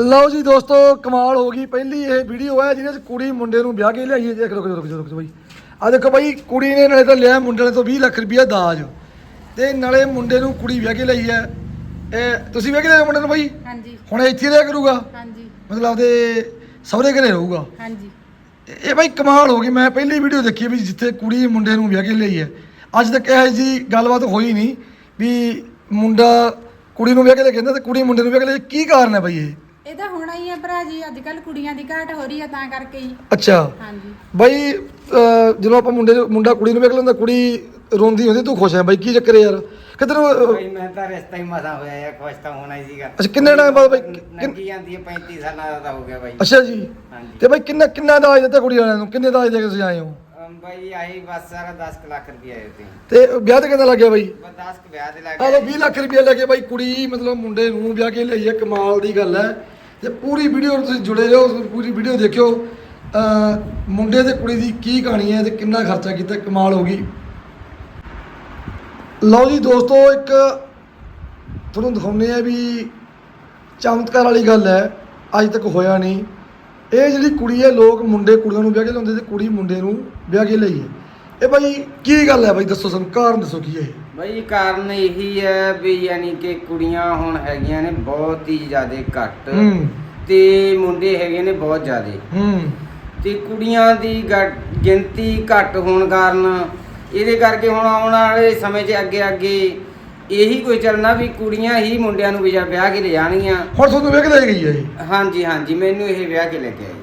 ਲਓ ਜੀ ਦੋਸਤੋ ਕਮਾਲ ਹੋ ਗਈ ਪਹਿਲੀ ਇਹ ਵੀਡੀਓ ਹੈ ਜਿਹਦੇ ਵਿੱਚ ਕੁੜੀ ਮੁੰਡੇ ਨੂੰ ਵਿਆਹ ਕੇ ਲਿਆਈ ਹੈ ਦੇਖ ਰੁਕ ਰੁਕ ਜਾਓ ਬਾਈ। ਆ ਦੇਖੋ ਬਾਈ ਕੁੜੀ ਨੇ ਨਾਲੇ ਤਾਂ ਲਿਆ ਮੁੰਡੇ ਨੇ ਤੋਂ 20 ਲੱਖ ਰੁਪਇਆ ਦਾਜ। ਤੇ ਨਾਲੇ ਮੁੰਡੇ ਨੂੰ ਕੁੜੀ ਵਿਆਹ ਕੇ ਲਈ ਹੈ। ਇਹ ਤੁਸੀਂ ਵਿਆਹ ਕੇ ਲਿਆਏ ਮੁੰਡੇ ਨੂੰ ਬਾਈ? ਹਾਂਜੀ। ਹੁਣ ਇਹ ਇੱਥੇ ਰਿਹਾ ਕਰੂਗਾ? ਹਾਂਜੀ। ਮਤਲਬ ਆਪਦੇ ਸਹੁਰੇ ਘਰੇ ਰਹੂਗਾ? ਹਾਂਜੀ। ਇਹ ਬਾਈ ਕਮਾਲ ਹੋ ਗਈ। ਮੈਂ ਪਹਿਲੀ ਵੀਡੀਓ ਦੇਖੀ ਵੀ ਜਿੱਥੇ ਕੁੜੀ ਮੁੰਡੇ ਨੂੰ ਵਿਆਹ ਕੇ ਲਈ ਹੈ। ਅੱਜ ਤੱਕ ਇਹ ਜੀ ਗੱਲਬਾਤ ਹੋਈ ਨਹੀਂ ਵੀ ਮੁੰਡਾ ਕੁੜੀ ਨੂੰ ਵਿਆਹ ਕੇ ਲੈ ਕੇ ਜਾਂਦਾ ਤੇ ਕੁੜੀ ਮੁੰਡੇ ਨੂੰ ਵਿਆਹ ਕੇ ਲੈ ਕੀ ਕਾਰਨ ਹੈ ਬਾਈ ਇਹ? ਇਹ ਤਾਂ ਹੋਣਾ ਹੀ ਹੈ ਭਰਾ ਜੀ ਅੱਜ ਕੱਲ ਕੁੜੀਆਂ ਦੀ ਘਾਟ ਹੋ ਰਹੀ ਹੈ ਤਾਂ ਕਰਕੇ ਹੀ। ਅੱਛਾ। ਹਾਂਜੀ। ਬਾਈ ਅਹ ਜਦੋਂ ਆਪਾਂ ਮੁੰਡੇ ਨੂੰ- ਮੁੰਡਾ ਕੁੜੀ ਨੂੰ ਵੇਖ ਲੈਂਦਾ ਕੁੜੀ ਰੋਂਦੀ ਹੁੰਦੀ ਤੂੰ ਖੁਸ਼ ਹੈ ਬਾਈ ਕੀ ਚੱਕਰ ਹੈ ਯਾਰ? ਕਿਧਰ ਭਾਈ ਮੈਂ ਤਾਂ ਰਿਸ਼ਤਾ ਹੀ ਮਸਾ ਹੋਇਆ ਯਾਰ ਖੁਸ਼ ਤਾਂ ਹੋਣਾ ਹੀ ਸੀਗਾ। ਅੱਛਾ ਕਿੰਨੇ ਟਾਈਮ ਬਾਅਦ ਬਾਈ ਕਿੰਨ- ਲੰਗੀ ਜਾਂਦੀ ਹੈ 35 ਸਾਲਾਂ ਦਾ ਤਾਂ ਹੋ ਗਿਆ ਬਾਈ। ਅੱਛਾ ਜੀ। ਹਾਂਜੀ। ਤੇ ਬਾਈ ਕਿੰਨਾ ਕਿੰਨਾ ਦਾਜ ਦਿੱਤਾ ਕੁੜੀ ਵਾਲਿਆਂ ਨੂੰ? ਕਿੰਨੇ ਦਾਜ ਦੇ ਕੇ ਤੁਸੀਂ ਆਏ ਹੋ? ਅਮ ਬਾਈ ਆਹੀ ਬਸ ਸਾਰਾ 10 ਕੁ ਲੱਖ ਰੁਪਏ ਆਏ ਤੇ ਤੇ ਵਿਆਹ ਤੇ ਕਿੰਨਾ ਲੱਗਿਆ ਬਾਈ? ਬਸ 10 ਕੁ ਵਿਆਹ ਦੇ ਲੱਗ ਆ ਲੋ 20 ਲੱਖ ਰੁਪਏ ਲੈ ਕੇ ਬਾਈ ਕੁੜੀ ਮਤਲਬ ਮੁੰਡੇ ਨੂੰ ਵਿਆਹ ਕੇ ਲਈ ਹੈ ਕਮਾਲ ਦੀ ਗੱਲ ਹੈ। ਤੇ ਪੂਰੀ ਵੀਡੀਓ ਤੁਸੀਂ ਜੁੜੇ ਰਹੋ ਪੂਰੀ ਵੀਡੀਓ ਦੇਖਿਓ ਮੁੰਡੇ ਤੇ ਕੁੜੀ ਦੀ ਕੀ ਕਹਾਣੀ ਹੈ ਤੇ ਕਿੰਨਾ ਖਰਚਾ ਕੀਤਾ, ਕਮਾਲ ਹੋ ਗਈ। ਲਓ ਜੀ ਦੋਸਤੋ, ਇੱਕ ਤੁਹਾਨੂੰ ਦਿਖਾਉਂਦੇ ਆ ਵੀ ਚਮਤਕਾਰ ਵਾਲੀ ਗੱਲ ਹੈ, ਅੱਜ ਤੱਕ ਹੋਇਆ ਨਹੀਂ। ਇਹ ਜਿਹੜੀ ਕੁੜੀ ਹੈ, ਲੋਕ ਮੁੰਡੇ ਕੁੜੀਆਂ ਨੂੰ ਵਿਆਹ ਕੇ ਲਾਉਂਦੇ ਤੇ ਕੁੜੀ ਮੁੰਡੇ ਨੂੰ ਵਿਆਹ ਕੇ ਲਈ ਹੈ। ਇਹ ਬਾਈ ਕੀ ਗੱਲ ਹੈ ਬਾਈ ਦੱਸੋ ਸਾਨੂੰ ਕਾਰਨ ਦੱਸੋ ਕੀ ਹੈ ਇਹ? ਬਾਈ ਕਾਰਨ ਇਹੀ ਹੈ ਵੀ ਯਾਨੀ ਕਿ ਕੁੜੀਆਂ ਹੁਣ ਹੈਗੀਆਂ ਨੇ ਬਹੁਤ ਹੀ ਜ਼ਿਆਦਾ ਘੱਟ ਹੂੰ। ਤੇ ਮੁੰਡੇ ਹੈਗੇ ਨੇ ਬਹੁਤ ਜ਼ਿਆਦਾ। ਹੂੰ। ਤੇ ਕੁੜੀਆਂ ਦੀ ਗ- ਗਿਣਤੀ ਘੱਟ ਹੋਣ ਕਾਰਨ ਇਹਦੇ ਕਰਕੇ ਹੁਣ ਆਉਣ ਵਾਲੇ ਸਮੇਂ 'ਚ ਅੱਗੇ ਅੱਗੇ ਇਹੀ ਕੋਈ ਚੱਲਣਾ ਵੀ ਕੁੜੀਆਂ ਹੀ ਮੁੰਡਿਆਂ ਨੂੰ ਵਿਆਹ ਵਿਆਹ ਕੇ ਲੈ ਜਾਣਗੀਆਂ ਹੁਣ ਤੁਹਾਨੂੰ ਵੇਖ ਲੈ ਗਈ ਹੈ ਇਹ? ਹਾਂਜੀ ਹਾਂਜੀ ਮੈਨੂੰ ਇਹ ਵਿਆਹ ਕੇ ਲੈ ਕੇ ਆਈ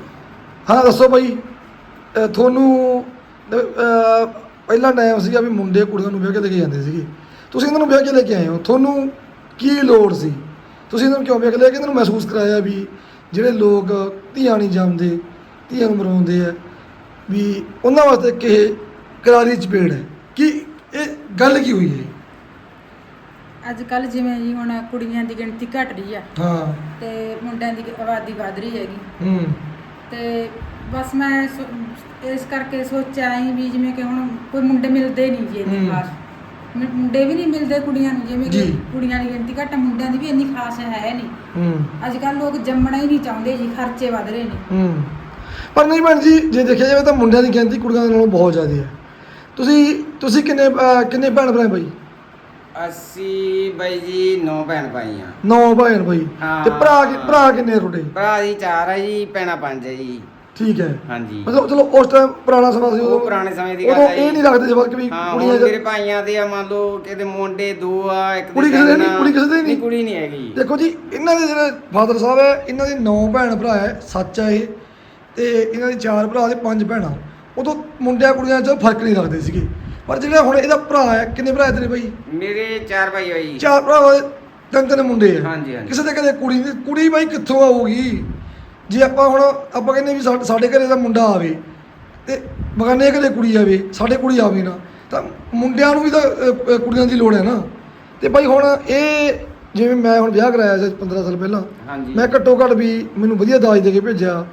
ਹਾਂ ਦੱਸੋ ਬਾਈ ਅਹ ਤੁਹਾਨੂੰ ਪਹਿਲਾ ਟਾਈਮ ਸੀਗਾ ਵੀ ਮੁੰਡੇ ਕੁੜੀਆਂ ਨੂੰ ਵਿਆਹ ਕੇ ਲੈ ਕੇ ਜਾਂਦੇ ਸੀਗੇ। ਤੁਸੀਂ ਇਹਨਾਂ ਨੂੰ ਵਿਆਹ ਕੇ ਲੈ ਕੇ ਆਏ ਹੋ। ਤੁਹਾਨੂੰ ਕੀ ਲੋੜ ਸੀ? ਤੁਸੀਂ ਇਹਨਾਂ ਨੂੰ ਕਿਉਂ ਵਿਆਹ ਕੇ ਲੈ ਕੇ ਇਹਨਾਂ ਨੂੰ ਮਹਿਸੂਸ ਕਰਾਇਆ ਵੀ ਜਿਹੜੇ ਲੋਕ ਧੀਆਂ ਨਹੀਂ ਜੰਮਦੇ ਧੀਆਂ ਨੂੰ ਮਰਵਾਉਂਦੇ ਆ ਵੀ ਉਹਨਾਂ ਵਾਸਤੇ ਕਿ ਕਰਾਰੀ ਚਪੇੜ ਹੈ? ਕੀ ਇਹ ਗੱਲ ਕੀ ਹੋਈ ਹੈ? ਅੱਜ ਕੱਲ ਜਿਵੇਂ ਜੀ ਹੁਣ ਕੁੜੀਆਂ ਦੀ ਗਿਣਤੀ ਘਟ ਰਹੀ ਆ। ਹਾਂ। ਤੇ ਮੁੰਡਿਆਂ ਦੀ ਆਬਾਦੀ ਵੱਧ ਰਹੀ ਹੈਗੀ। ਹੂੰ। ਤੇ ਬਸ ਮੈਂ ਸੋ- ਇਸ ਕਰਕੇ ਸੋਚਿਆ ਹੀ ਵੀ ਜਿਵੇਂ ਕਿ ਹੁਣ ਕੋਈ ਮੁੰਡੇ ਮਿਲਦੇ ਨਹੀਂ ਜੀ ਇੰਨੀ ਹੂੰ। ਖਾਸ। ਮੁੰ- ਮੁੰਡੇ ਵੀ ਨਹੀਂ ਮਿਲਦੇ ਕੁੜੀਆਂ ਨੂੰ ਜਿਵੇਂ ਕਿ ਜੀ। ਕੁੜੀਆਂ ਦੀ ਗਿਣਤੀ ਘੱਟ ਆ, ਮੁੰਡਿਆਂ ਦੀ ਵੀ ਇੰਨੀ ਖਾਸ ਹੈ ਨਹੀਂ ਹੂੰ। ਅੱਜ ਕੱਲ ਲੋਕ ਜੰਮਣਾ ਹੀ ਨਹੀਂ ਚਾਹੁੰਦੇ ਜੀ ਖਰਚੇ ਵੱਧ ਰਹੇ ਨੇ। ਹੂੰ। ਪਰ ਨਹੀਂ ਭੈਣ ਜੀ ਜੇ ਦੇਖਿਆ ਜਾਵੇ ਤਾਂ ਮੁੰਡਿਆਂ ਦੀ ਗਿਣਤੀ ਕੁੜੀਆਂ ਨਾਲੋਂ ਬਹੁਤ ਜ਼ਿਆਦਾ ਹੈ। ਤੁਸੀਂ ਤੁਸੀਂ ਕਿੰਨੇ ਅਹ, ਕਿੰਨੇ ਭੈਣ ਭਰਾ ਬਾਈ? ਅਸੀਂ ਬਾਈ ਜੀ ਨੌ ਭੈਣ ਭਾਈ ਆ ਨੌ ਭੈਣ ਬਾਈ ਹਾਂ। ਤੇ ਭਰਾ ਕਿ- ਭਰਾ ਕਿੰਨੇ ਆ ਤੁਹਾਡੇ? ਭਰਾ ਜੀ ਚਾਰ ਆ ਜੀ ਭੈਣਾਂ ਪੰਜ ਆ ਜੀ। ਠੀਕ ਹੈ। ਹਾਂਜੀ। ਮਤਲਬ ਚਲੋ ਉਸ ਟਾਈਮ ਪੁਰਾਣਾ ਸਮਾਂ ਸੀ ਉਹ ਪੁਰਾਣੇ ਸਮੇਂ ਦੀ ਗੱਲ ਉਦੋਂ ਹੈ ਇਹ। ਨਹੀਂ ਰੱਖਦੇ ਸੀ ਬਲਕਿ ਵੀ ਹਾਂ ਕੁੜੀਆਂ ਹੁਣ ਮੇਰੇ ਜਦ- ਭਾਈਆਂ ਦੇ ਆ ਮੰਨ ਲਓ ਕਿਤੇ ਮੁੰਡੇ ਦੋ ਆ ਇੱਕ ਕੁੜੀ ਕਿਸੇ ਦੇ ਨਹੀਂ। ਕੁੜੀ ਕਿਸੇ ਦੇ ਨਹੀਂ। ਕੁੜੀ ਨਹੀਂ ਹੈਗੀ ਦੇਖੋ ਜੀ ਇਹਨਾਂ ਦੇ ਜਿਹੜੇ ਫਾਦਰ ਸਾਹਿਬ ਹੈ ਇਹਨਾਂ ਦੇ ਨੌ ਭੈਣ ਭਰਾ ਹੈ ਸੱਚ ਹੈ ਇਹ। ਤੇ ਇਹਨਾਂ ਦੇ ਚਾਰ ਭਰਾ ਤੇ ਪੰਜ ਭੈਣਾਂ। ਉਦੋਂ ਮੁੰਡਿਆਂ ਕੁੜੀਆਂ 'ਚ ਫ਼ਰਕ ਨਹੀਂ ਰੱਖਦੇ ਸੀਗੇ। ਪਰ ਜਿਹੜਾ ਹੁਣ ਇਹਦਾ ਭਰਾ ਹੈ ਕਿੰਨੇ ਭਰਾ ਹੈ ਤੇਰੇ ਬਾਈ ਮੇਰੇ ਚਾਰ ਭਾਈ ਆ ਜੀ। ਚਾਰ ਭਰਾ ਤਿੰਨ ਤਿੰਨ ਮੁੰਡੇ ਆ। ਹਾਂਜੀ, ਹਾਂਜੀ। ਕਿਸੇ ਦੇ ਕਦੇ ਕੁੜੀ ਨਹੀਂ ਕੁੜੀ ਬਾਈ ਕਿੱਥੋਂ ਆਊਗੀ? ਜੇ ਆਪਾਂ ਹੁਣ ਆਪਾਂ ਕਹਿੰਦੇ ਵੀ ਸਾ- ਸਾਡੇ ਘਰੇ ਦਾ ਮੁੰਡਾ ਆਵੇ ਤੇ ਬਗਾਨੇ ਘਰੇ ਕੁੜੀ ਆਵੇ ਸਾਡੇ ਕੁੜੀ ਆਵੇ ਨਾ ਤਾਂ ਮੁੰਡਿਆਂ ਨੂੰ ਵੀ ਤਾਂ ਅ, ਅ, ਕੁੜੀਆਂ ਦੀ ਲੋੜ ਹੈ ਨਾ। ਤੇ ਬਾਈ ਹੁਣ ਇਹ ਜਿਵੇਂ ਮੈਂ ਹੁਣ ਵਿਆਹ ਕਰਾਇਆ ਸੀ 15 ਸਾਲ ਪਹਿਲਾਂ ਹਾਂਜੀ। ਮੈਂ ਘੱਟੋ ਘੱਟ ਵੀ ਮੈਨੂੰ ਵਧੀਆ ਦਾਜ ਦੇ ਕੇ ਭੇਜਿਆ।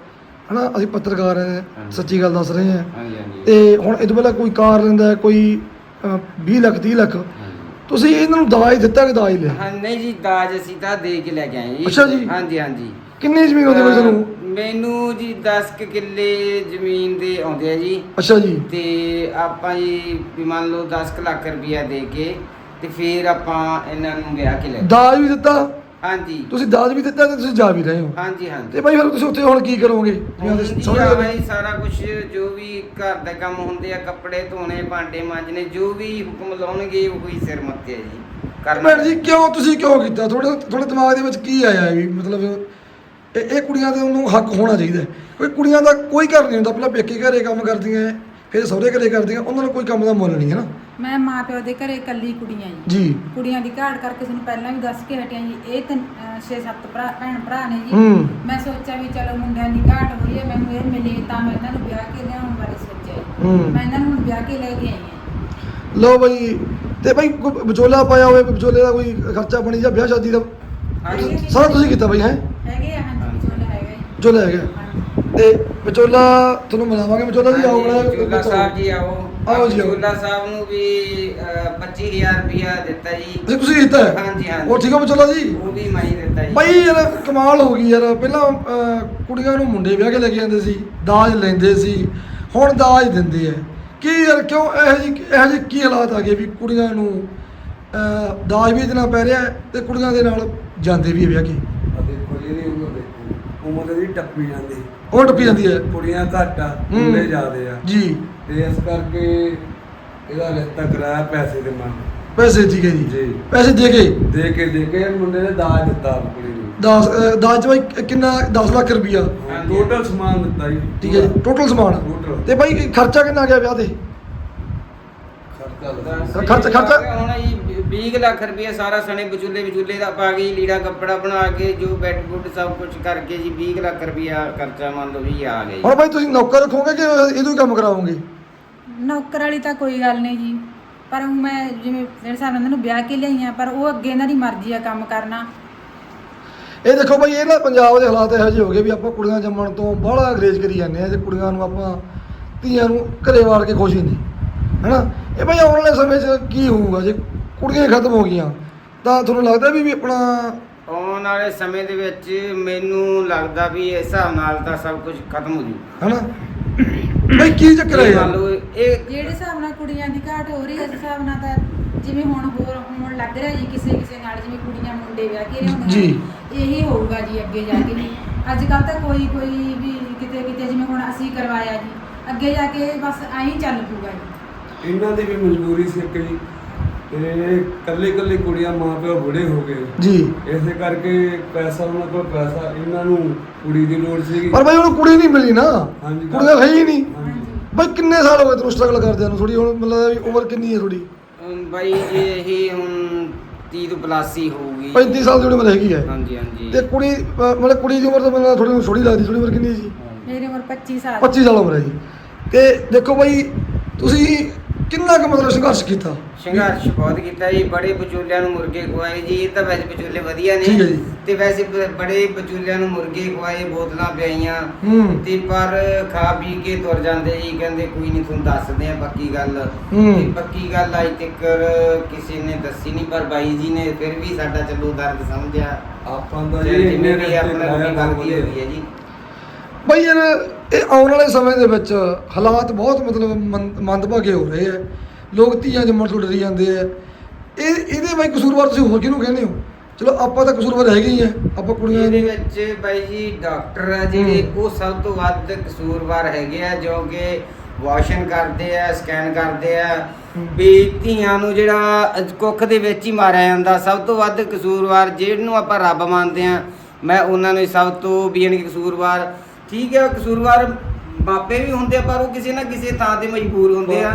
ਹਨਾ ਅਸੀਂ ਪੱਤਰਕਾਰ ਹਾਂ ਹਾਂਜੀ। ਸੱਚੀ ਗੱਲ ਦੱਸ ਰਹੇ ਹਾਂ। ਹਾਂਜੀ ਹਾਂਜੀ। ਤੇ ਹੁਣ ਇਹ ਤੋਂ ਪਹਿਲਾਂ ਕੋਈ ਕਾਰ ਲੈਂਦਾ ਹੈ, ਕੋਈ ਅ, 20 ਲੱਖ 30 ਲੱਖ ਹਾਂਜੀ। ਤੁਸੀਂ ਇਹਨਾਂ ਨੂੰ ਦਾਜ ਦਿੱਤਾ ਕਿ ਦਾਜ ਲਿਆ? ਹਾਂ ਨਹੀਂ ਜੀ ਦਾਜ ਅਸੀਂ ਤਾਂ ਦੇ ਕੇ ਲੈ ਕੇ ਆਏ ਜੀ। ਅੱਛਾ ਜੀ। ਹਾਂਜੀ ਹਾਂਜੀ। ਕਿੰਨੀ ਜ਼ਮੀਨ ਹੁੰਦੀ ਬਾਈ ਤੁਹਾਨੂੰ? ਮੈਨੂੰ ਜੀ 10 ਕੁ ਕਿੱਲੇ ਜ਼ਮੀਨ ਦੇ ਆਉਂਦੇ ਆ ਜੀ। ਅੱਛਾ ਜੀ। ਤੇ ਆਪਾਂ ਜੀ ਵੀ ਮੰਨ ਲਓ 10 ਕੁ ਲੱਖ ਰੁਪਇਆ ਦੇ ਕੇ ਤੇ ਫਿਰ ਆਪਾਂ ਇਹਨਾਂ ਨੂੰ ਵਿਆਹ ਕੇ ਲੈ। ਦਾਜ ਵੀ ਦਿੱਤਾ? ਹਾਂਜੀ। ਤੁਸੀਂ ਦਾਜ ਵੀ ਦਿੱਤਾ ਤੇ ਤੁਸੀਂ ਜਾ ਵੀ ਰਹੇ ਹੋ? ਹਾਂਜੀ ਹਾਂਜੀ। ਤੇ ਬਾਈ ਫਿਰ ਤੁਸੀਂ ਉੱਥੇ ਹੁਣ ਕੀ ਕਰੋਗੇ? ਬਾਈ ਸਾਰਾ ਕੁਝ ਜੋ ਵੀ ਘਰ ਦਾ ਕੰਮ ਹੁੰਦੇ ਆ ਕੱਪੜੇ ਧੋਣੇ ਭਾਂਡੇ ਮਾਂਜਣੇ ਜੋ ਵੀ ਹੁਕਮ ਲਾਉਣਗੇ ਉਹੀ ਸਿਰ ਮੱਥੇ ਆ ਜੀ। ਕਰਨਾ ਜੀ ਕਿਉਂ ਤੁਸੀਂ ਕਿਉਂ ਕੀਤਾ? ਤੁਹਾਡੇ ਤੁਹਾਡੇ ਦਿਮਾਗ ਦੇ ਵਿੱਚ ਕੀ ਆਇਆ ਵੀ ਮਤਲਬ ਇਹ ਇਹ ਕੁੜੀਆਂ ਦੇ ਉਹਨੂੰ ਹੱਕ ਹੋਣਾ ਚਾਹੀਦਾ ਹੈ। ਕੋਈ ਕੁੜੀਆਂ ਦਾ ਕੋਈ ਘਰ ਨਹੀਂ ਹੁੰਦਾ ਪਹਿਲਾਂ ਪੇਕੇ ਘਰੇ ਕੰਮ ਕਰਦੀਆਂ ਫਿਰ ਸਹੁਰੇ ਘਰੇ ਕਰਦੀਆਂ ਉਹਨਾਂ ਨੂੰ ਕੋਈ ਕੰਮ ਦਾ ਮੁੱਲ ਨਹੀਂ ਹੈ ਨਾ। ਮੈਂ ਮਾਂ ਪਿਓ ਦੇ ਘਰੇ ਇਕੱਲੀ ਕੁੜੀਆਂ ਜੀ ਜੀ। ਕੁੜੀਆਂ ਦੀ ਘਾਟ ਕਰਕੇ ਤੁਹਾਨੂੰ ਪਹਿਲਾਂ ਵੀ ਦੱਸ ਕੇ ਹਟਿਆ ਜੀ ਇਹ ਤਿੰਨ 6-7 ਭਰਾ ਭੈਣ ਭਰਾ ਨੇ ਜੀ। ਹੂੰ। ਮੈਂ ਸੋਚਿਆ ਵੀ ਚਲੋ ਮੁੰਡਿਆਂ ਦੀ ਘਾਟ ਹੋ ਰਹੀ ਹੈ ਮੈਨੂੰ ਇਹ ਮਿਲੇ ਤਾਂ ਮੈਂ ਇਹਨਾਂ ਨੂੰ ਵਿਆਹ ਕੇ ਲਿਆਉਣ ਬਾਰੇ ਸੋਚਿਆ ਜੀ। ਹੂੰ। ਮੈਂ ਇਹਨਾਂ ਨੂੰ ਹੁਣ ਵਿਆਹ ਕੇ ਲੈ ਕੇ ਆਈ ਹਾਂ ਲਓ ਬਾਈ ਤੇ ਬਾਈ ਕੋਈ ਵਿਚੋਲਾ ਪਾਇਆ ਹੋਵੇ ਵਿਚੋਲੇ ਦਾ ਕੋਈ ਖਰਚਾ ਪਾਣੀ ਜਾਂ ਵਿਆਹ ਸ਼ਾਦੀ ਦਾ ਸਾਰਾ ਤੁਸੀਂ ਕੀਤਾ ਬਾਈ ਹੈ ਹੈਗੇ ਆ ਹਾਂਜੀ ਵਿਚੋਲਾ ਹੈਗਾ ਜੀ ਵਿਚੋਲਾ ਹੈਗਾ। ਤੇ ਵਿਚੋਲਾ ਤੁਹਾਨੂੰ ਮਿਲਾਵਾਂਗੇ ਵਿਚੋਲਾ ਜੀ ਆਓ ਹਾਂਜੀ, ਚੋਲਾ ਬੜਾ ਸਾਹਿਬ ਜੀ ਆਓ। ਆਓ ਜੀ, ਆਓ। ਚੋਲਾ ਸਾਹਿਬ ਨੂੰ ਵੀ ਅਹ, 25000 ਰੁਪਇਆ ਦਿੱਤਾ ਜੀ। ਅੱਛਾ ਤੁਸੀਂ ਦਿੱਤਾ ਹੈ? ਹਾਂਜੀ, ਹਾਂਜੀ। ਉਹ ਠੀਕ ਹੋ ਬਚਲਾ ਜੀ? ਉਹ ਵੀ ਮੈਂ ਹੀ ਦਿੱਤਾ ਜੀ। ਭਾਈ ਯਾਰ ਕਮਾਲ ਹੋ ਗਈ ਯਾਰ। ਪਹਿਲਾਂ ਅਹ, ਕੁੜੀਆਂ ਨੂੰ ਮੁੰਡੇ ਵਿਆਹ ਕੇ ਲੈ ਕੇ ਜਾਂਦੇ ਸੀ ਦਾਜ ਲੈਂਦੇ ਸੀ ਹੁਣ ਦਾਜ ਦਿੰਦੇ ਆ। ਕੀ ਯਾਰ ਕਿਉਂ ਇਹੋ ਜਿਹੀ ਇਹੋ ਜਿਹੇ ਕੀ ਹਾਲਾਤ ਆ ਗਏ ਵੀ ਕੁੜੀਆਂ ਨੂੰ ਅਹ, ਦਾਜ ਵੀ ਦੇਣਾ ਪੈ ਰਿਹਾ ਹੈ ਤੇ ਕੁੜੀਆਂ ਦੇ ਨਾਲ ਜਾਂਦੇ ਵੀ ਆ ਵਿਆਹ ਕੇ ਆ ਦੇਖੋ ਜੀ ਇਹਦੀ ਉਮਰ ਦੇਖੋ ਉਮਰ ਦੀ ਟੱਪੀ ਜਾਂਦੀ। ਉਹ ਟੱਪੀ ਜਾਂਦੀ ਹੈ। ਕੁੜੀਆਂ ਘੱਟ ਆ। ਮੁੰਡੇ ਜ਼ਿਆਦੇ ਆ। ਜੀ। ਤੇ ਇਸ ਕਰਕੇ ਇਹਦਾ ਰਿਸ਼ਤਾ ਕਰਾਇਆ ਪੈਸੇ ਦੇ ਮੰਗ। ਪੈਸੇ ਠੀਕ ਹੈ ਜੀ। ਜੀ। ਪੈਸੇ ਦੇ ਕੇ? ਦੇ ਕੇ ਦੇ ਕੇ ਮੁੰਡੇ ਨੇ ਦਾਜ ਦਿੱਤਾ ਕੁੜੀ ਨੂੰ। 10 ਦਾਜ ਚ ਭਾਈ ਕਿੰਨਾ? 10 ਲੱਖ ਰੁਪਈਆ। ਟੋਟਲ ਸਮਾਨ ਦਿੱਤਾ ਜੀ। ਠੀਕ ਹੈ ਜੀ ਟੋਟਲ ਸਮਾਨ। ਤੇ ਭਾਈ ਖਰਚਾ ਕਿੰਨਾ ਆ ਗਿਆ ਵਿਆਹ ਤੇ? ਖਰਚਾ ਦੱਸੋ। ਖਰਚ- ਖਰਚ- ਹੁਣ ਜੀ 20 ਲੱਖ ਰੁਪਏ ਸਾਰਾ ਸਣੇ ਵਿਚੂਲੇ ਵਿਚੂਲੇ ਦਾ ਪਾ ਗਈ ਲੀੜਾ ਕੱਪੜਾ ਬਣਾ ਕੇ ਜੋ ਬੈੱਡ ਬੁੱਡ ਸਭ ਕੁਝ ਕਰਕੇ ਜੀ 20 ਲੱਖ ਰੁਪਇਆ ਖਰਚਾ ਮੰਨ ਲਓ ਵੀ ਆ ਗਿਆ ਹੁਣ ਜੀ ਭਾਈ ਤੁਸੀਂ ਨੌਕਰ ਰੱਖੋਗੇ ਕਿ ਇਹਦੋਂ ਹੀ ਕੰਮ ਕਰਾਓਗੇ? ਨੌਕਰ ਵਾਲੀ ਤਾਂ ਕੋਈ ਗੱਲ ਨਹੀਂ ਜੀ। ਪਰ ਹੁਣ ਮੈਂ ਜਿਵੇਂ ਜਿਹੜੇ ਹਿਸਾਬ ਨਾਲ ਇਹਨਾਂ ਨੂੰ ਵਿਆਹ ਕੇ ਲਿਆਈ ਆ ਪਰ ਉਹ ਅੱਗੇ ਇਹਨਾਂ ਦੀ ਮਰਜ਼ੀ ਆ ਕੰਮ ਕਰਨਾ। ਇਹ ਦੇਖੋ ਭਾਈ ਇਹ ਨਾ ਪੰਜਾਬ ਦੇ ਹਾਲਾਤ ਇਹੋ ਜਿਹੇ ਹੋ ਗਏ ਵੀ ਆਪਾਂ ਕੁੜੀਆਂ ਜੰਮਣ ਤੋਂ ਬਾਹਲਾ ਅੰਗਰੇਜ਼ ਕਰੀ ਜਾਂਦੇ ਆ ਤੇ ਕੁੜੀਆਂ ਨੂੰ ਆਪਾਂ ਧੀਆਂ ਨੂੰ ਘਰੇ ਵਾੜ ਕੇ ਖੁਸ਼ ਹੀ ਨਹੀਂ। ਹੈਨਾ? ਇਹ ਭਾਈ ਆਉਣ ਵਾਲੇ ਸਮੇਂ 'ਚ ਕੀ ਹੋਊਗਾ? ਜੇ ਕੁੜੀਆਂ ਹੀ ਖਤਮ ਹੋ ਗਈਆਂ। ਤਾਂ ਤੁਹਾਨੂੰ ਲੱਗਦਾ ਵੀ ਵੀ ਆਪਣਾ ਆਉਣ ਵਾਲੇ ਸਮੇਂ ਦੇ ਵਿੱਚ ਮੈਨੂੰ ਲੱਗਦਾ ਵੀ ਇਸ ਹਿਸਾਬ ਨਾਲ ਤਾਂ ਸਭ ਕੁਝ ਖਤਮ ਹੋ ਜੂ। ਹੈਨਾ? ਭਾਈ ਕੀ ਚੱਕਰ ਹੈ ਇਹ ਯਾਰ ਮੰਨ ਲਓ ਇਹ ਜਿਹੜੇ ਹਿਸਾਬ ਨਾਲ ਕੁੜੀਆਂ ਦੀ ਘਾਟ ਹੋ ਰਹੀ ਹੈ ਇਸ ਹਿਸਾਬ ਨਾਲ ਤਾਂ ਜਿਵੇਂ ਹੁਣ ਹੋਰ ਹੁਣ ਲੱਗ ਰਿਹਾ ਜੀ ਕਿਸੇ ਕਿਸੇ ਨਾਲ ਜਿਵੇਂ ਕੁੜੀਆਂ ਮੁੰਡੇ ਵਿਆਹ ਕੇ ਲਿਆਉਂਦੇ ਜੀ। ਇਹੀ ਹੋਊਗਾ ਜੀ ਅੱਗੇ ਜਾ ਕੇ ਵੀ। ਅੱਜ ਕੱਲ ਤਾਂ ਕੋਈ ਕੋਈ ਵੀ ਕਿਤੇ ਕਿਤੇ ਜਿਵੇਂ ਹੁਣ ਅਸੀਂ ਕਰਵਾਇਆ ਜੀ ਅੱਗੇ ਜਾ ਕੇ ਬਸ ਐਂ ਹੀ ਚੱਲ ਪੂਗਾ ਜੀ। ਇਹਨਾਂ ਦੀ ਵੀ ਮਜਬੂਰੀ ਸੀ ਇੱਕ ਜੀ। ਤੇ ਕੱਲੇ ਕੱਲੇ ਕੁੜੀਆਂ ਮਾਂ ਪਿਓ ਬੁੜੇ ਹੋ ਗਏ। ਜੀ। ਇਸੇ ਕਰਕੇ ਪੈਸਾ ਉਹਨਾਂ ਕੋਲ ਪੈਸਾ ਇਹਨਾਂ ਨੂੰ ਕੁੜੀ ਦੀ ਲੋੜ ਸੀਗੀ। ਪਰ ਭਾਈ ਉਹਨੂੰ ਕੁੜੀ ਨਹੀਂ ਮਿਲੀ ਨਾ। ਹਾਂਜੀ। ਕੁੜੀਆਂ ਹੈ ਹੀ ਨਹੀਂ। ਭਾਈ ਕਿੰਨੇ ਸਾਲ ਹੋ ਗਏ ਤੈਨੂੰ ਸਟਰਗਲ ਕਰਦਿਆਂ ਨੂੰ? ਥੋੜੀ ਹੁਣ ਮਤਲਬ ਵੀ ਉਮਰ ਕਿੰਨੀ ਹੈ ਥੋੜੀ ਬਾਈ ਇਹ ਹੁਣ 30 ਤੋਂ ਪਲੱਸ ਹੀ ਹੋਊਗੀ। 35 ਸਾਲ ਦੀ ਉਮਰ ਹੈਗੀ ਹੈ। ਹਾਂਜੀ ਹਾਂਜੀ। ਤੇ ਕੁੜੀ ਅਹ ਮਤਲਬ ਕੁੜੀ ਦੀ ਉਮਰ ਤਾਂ ਮੈਨੂੰ ਥੋੜੀ ਥੋੜੀ ਲੱਗਦੀ ਥੋੜੀ ਉਮਰ ਕਿੰਨੀ ਹੈ ਜੀ? ਮੇਰੀ ਉਮਰ 25 ਸਾਲ। 25 ਸਾਲ ਉਮਰ ਹੈ ਜੀ। ਤੇ ਦੇਖੋ ਭਾਈ ਤੁਸੀਂ ਕਿੰਨਾ ਕੁ ਮਤਲਬ ਸੰਘਰਸ਼ ਕੀਤਾ? ਸੰਘਰਸ਼ ਬਹੁਤ ਕੀਤਾ ਜੀ ਬੜੇ ਵਿਚੋਲਿਆਂ ਨੂੰ ਮੁਰਗੇ ਖਵਾਏ ਜੀ ਇਹ ਤਾਂ ਵੈਸੇ ਵਿਚੋਲੇ ਵਧੀਆ ਠੀਕ ਹੈ ਨੇ ਜੀ। ਤੇ ਵੈਸੇ ਬ- ਬੜੇ ਵਿਚੋਲਿਆਂ ਨੂੰ ਮੁਰਗੇ ਖਵਾਏ ਬੋਤਲਾਂ ਪਿਆਈਆਂ। ਹੂੰ। ਤੇ ਪਰ ਖਾ ਪੀ ਕੇ ਤੁਰ ਜਾਂਦੇ ਜੀ ਕਹਿੰਦੇ ਕੋਈ ਨਹੀਂ ਤੁਹਾਨੂੰ ਦੱਸਦੇ ਆ ਪੱਕੀ ਗੱਲ। ਹੂੰ। ਤੇ ਪੱਕੀ ਗੱਲ ਅੱਜ ਤੱਕ ਕਿਸੇ ਨੇ ਦੱਸੀ ਨਹੀਂ ਪਰ ਬਾਈ ਜੀ ਨੇ ਫਿਰ ਵੀ ਸਾਡਾ ਚੱਲੋ ਦਰਦ ਸਮਝਿਆ। ਆਪਾਂ ਤੇ ਜੀ ਜਿੰਨੇ ਵੀ ਆਪਣਾ ਗਲਤੀ ਬਹੁਤ ਹੋਈ ਹੈ ਜੀ। ਭਾਈ ਯਾਰ ਇਹ ਆਉਣ ਵਾਲੇ ਸਮੇਂ ਦੇ ਵਿੱਚ ਹਾਲਾਤ ਬਹੁਤ ਮਤਲਬ ਮੰਦ- ਮੰਦਭਾਗੇ ਹੋ ਰਹੇ ਆ। ਲੋਕ ਧੀਆਂ ਜੰਮਣ ਤੋਂ ਡਰੀ ਜਾਂਦੇ ਆ। ਇਹ ਇਹਦੇ ਬਾਈ ਕਸੂਰਵਾਰ ਤੁਸੀਂ ਹੋਰ ਕਿਹਨੂੰ ਕਹਿੰਦੇ ਹੋ? ਚਲੋ ਆਪਾਂ ਤਾਂ ਕਸੂਰਵਾਰ ਹੈਗੇ ਹੀ ਆ। ਆਪਾਂ ਕੁੜੀਆਂ ਦੀ ਵਿੱਚ ਬਾਈ ਜੀ ਡਾਕਟਰ ਆ ਜਿਹੜੇ। ਉਹ ਸਭ ਤੋਂ ਵੱਧ ਕਸੂਰਵਾਰ ਹੈਗੇ ਆ ਜੋ ਕਿ ਵਾਸ਼ਨ ਕਰਦੇ ਆ ਸਕੈਨ ਕਰਦੇ ਆ। ਵੀ ਧੀਆਂ ਨੂੰ ਜਿਹੜਾ ਕੁੱਖ ਦੇ ਵਿੱਚ ਹੀ ਮਾਰਿਆ ਜਾਂਦਾ ਸਭ ਤੋਂ ਵੱਧ ਕਸੂਰਵਾਰ ਜਿਹਨੂੰ ਆਪਾਂ ਰੱਬ ਮੰਨਦੇ ਆ ਮੈਂ ਉਹਨਾਂ ਨੂੰ ਸਭ ਤੋਂ ਵੀ ਯਾਨੀ ਕਸੂਰਵਾਰ ਠੀਕ ਹੈ ਕਸੂਰਵਾਰ ਮਾਪੇ ਵੀ ਹੁੰਦੇ ਆ ਪਰ ਉਹ ਕਿਸੇ ਨਾ ਕਿਸੇ ਥਾਂ ਤੇ ਮਜਬੂਰ ਹੁੰਦੇ ਆ।